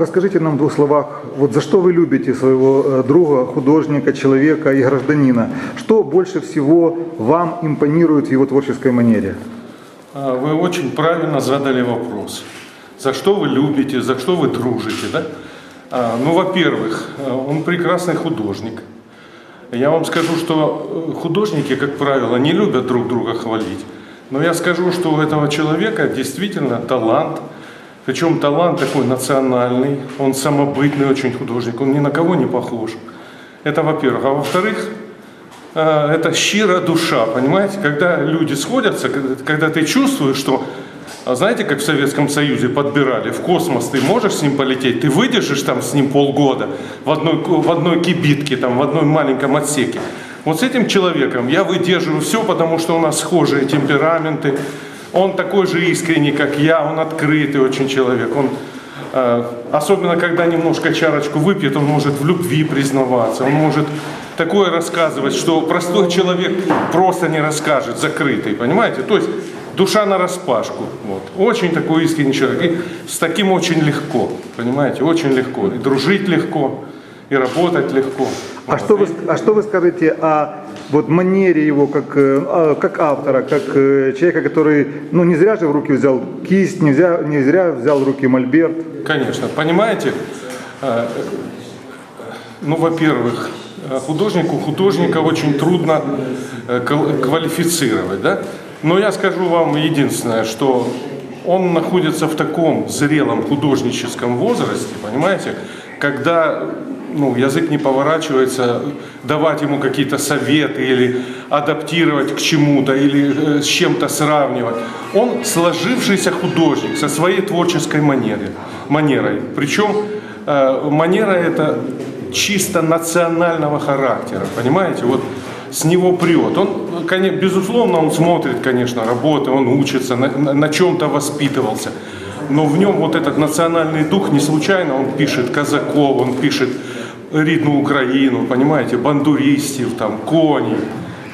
расскажите нам в двух словах, вот за что вы любите своего друга, художника, человека и гражданина? Что больше всего вам импонирует в его творческой манере? А, Вы очень правильно задали вопрос. За что вы любите, за что вы дружите, да? А, Ну, во-первых, он прекрасный художник. Я вам скажу, что э, художники, как правило, не любят друг друга хвалить. Но я скажу, что у этого человека действительно талант. Причем талант такой национальный, он самобытный очень художник, он ни на кого не похож. Это во-первых. А во-вторых, э, это щира душа, понимаете? Когда люди сходятся, когда- ты чувствуешь, что, а знаете, как в Советском Союзе подбирали, в космос ты можешь с ним полететь, ты выдержишь там с ним полгода в одной, в одной кибитке, там, в одном маленьком отсеке. Вот с этим человеком я выдерживаю все, потому что у нас схожие темпераменты, он такой же искренний, как я, он открытый очень человек, он Э, Особенно, когда немножко чарочку выпьет, он может в любви признаваться, он может такое рассказывать, что простой человек просто не расскажет, закрытый, понимаете? То есть душа на распашку. Вот. Очень такой искренний человек. И с таким очень легко, понимаете? Очень легко. И дружить легко, и работать легко. А Вот. что, вы, а что вы скажете о вот манере его как, э, а, как автора, как э, человека, который ну, не зря же в руки взял кисть, не зря, не зря взял в руки мольберт? Конечно, понимаете, э, ну, во-первых, художнику художника очень трудно квал- квалифицировать, да? Но я скажу вам единственное, что он находится в таком зрелом художническом возрасте, понимаете, когда ну, язык не поворачивается давать ему какие-то советы или адаптировать к чему-то или э, с чем-то сравнивать. Он сложившийся художник со своей творческой манерой. манерой. Причем э, манера это чисто национального характера, понимаете? Вот с него прет. Он, коне- безусловно, он смотрит, конечно, работы, он учится, на, на- на чем-то воспитывался. Но в нем вот этот национальный дух не случайно он пишет казаков, он пишет рідну Украину, понимаете, бандуристов, там, коней.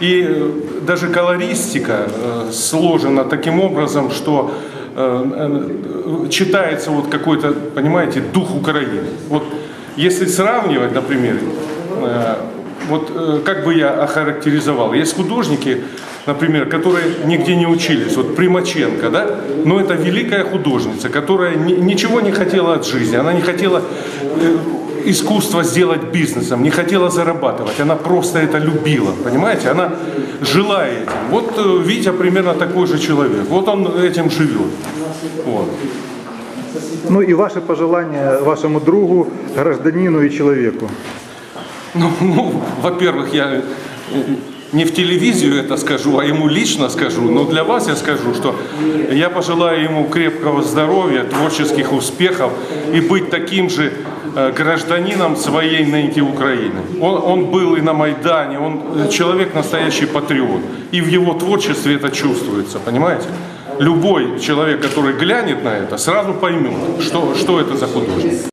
И даже колористика сложена таким образом, что читается вот какой-то, понимаете, дух Украины. Вот если сравнивать, например, э, вот э, как бы я охарактеризовал, есть художники, например, которые нигде не учились, вот Примаченко, да, но это великая художница, которая ни- ничего не хотела от жизни, она не хотела э, искусство сделать бизнесом, не хотела зарабатывать, она просто это любила, понимаете, она жила этим. Вот э, Витя примерно такой же человек, вот он этим живет. Вот. Ну и ваши пожелания вашему другу, гражданину и человеку. Ну, ну, во-первых, я э, не в телевизию это скажу, а ему лично скажу, но для вас я скажу, что я пожелаю ему крепкого здоровья, творческих успехов и быть таким же гражданином своей нынче Украины. Он, он был и на Майдане, он э, человек настоящий патриот. И в его творчестве это чувствуется, понимаете? Любой человек, который глянет на это, сразу поймет, что, что это за художник.